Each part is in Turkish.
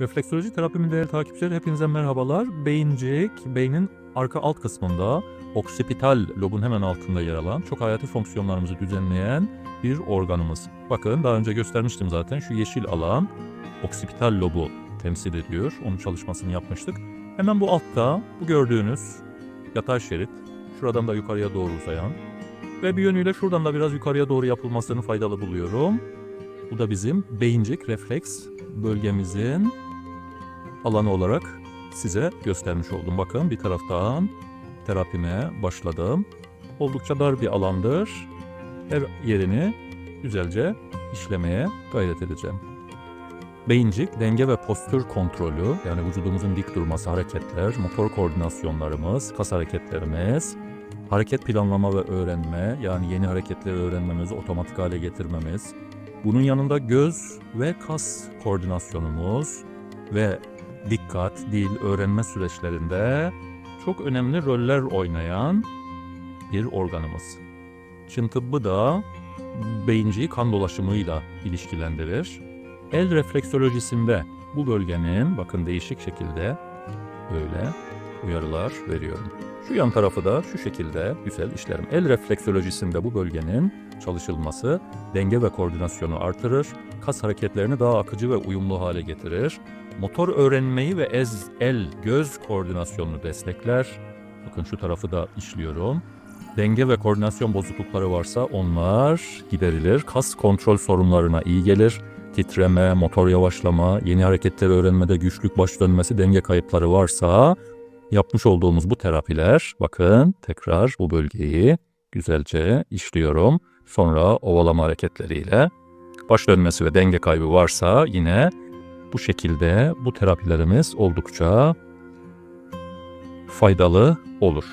Refleksoloji terapimin değerli takipçileri hepinize merhabalar. Beyincik, beynin arka alt kısmında oksipital lobun hemen altında yer alan çok hayati fonksiyonlarımızı düzenleyen bir organımız. Bakın daha önce göstermiştim zaten şu yeşil alan oksipital lobu temsil ediyor. Onun çalışmasını yapmıştık. Hemen bu altta bu gördüğünüz yatay şerit şuradan da yukarıya doğru uzayan ve bir yönüyle şuradan da biraz yukarıya doğru yapılmasını faydalı buluyorum. Bu da bizim beyincik refleks bölgemizin alanı olarak size göstermiş oldum. Bakın bir taraftan terapime başladım. Oldukça dar bir alandır. Her yerini güzelce işlemeye gayret edeceğim. Beyincik, denge ve postür kontrolü, yani vücudumuzun dik durması, hareketler, motor koordinasyonlarımız, kas hareketlerimiz, hareket planlama ve öğrenme, yani yeni hareketleri öğrenmemizi otomatik hale getirmemiz, bunun yanında göz ve kas koordinasyonumuz ve dikkat, dil, öğrenme süreçlerinde çok önemli roller oynayan bir organımız. Çin tıbbı da beyinciyi kan dolaşımıyla ilişkilendirir. El refleksolojisinde bu bölgenin bakın değişik şekilde böyle uyarılar veriyorum. Şu yan tarafı da şu şekilde güzel işlerim. El refleksolojisinde bu bölgenin çalışılması denge ve koordinasyonu artırır, kas hareketlerini daha akıcı ve uyumlu hale getirir, motor öğrenmeyi ve ez, el, göz koordinasyonunu destekler. Bakın şu tarafı da işliyorum. Denge ve koordinasyon bozuklukları varsa onlar giderilir. Kas kontrol sorunlarına iyi gelir. Titreme, motor yavaşlama, yeni hareketleri öğrenmede güçlük, baş dönmesi, denge kayıpları varsa yapmış olduğumuz bu terapiler bakın tekrar bu bölgeyi güzelce işliyorum. Sonra ovalama hareketleriyle baş dönmesi ve denge kaybı varsa yine bu şekilde bu terapilerimiz oldukça faydalı olur.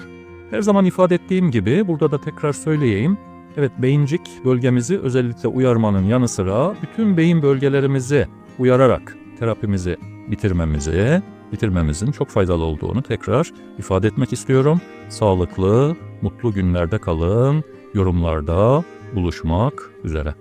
Her zaman ifade ettiğim gibi burada da tekrar söyleyeyim. Evet beyincik bölgemizi özellikle uyarmanın yanı sıra bütün beyin bölgelerimizi uyararak terapimizi bitirmemizi, bitirmemizin çok faydalı olduğunu tekrar ifade etmek istiyorum. Sağlıklı, mutlu günlerde kalın. Yorumlarda buluşmak üzere.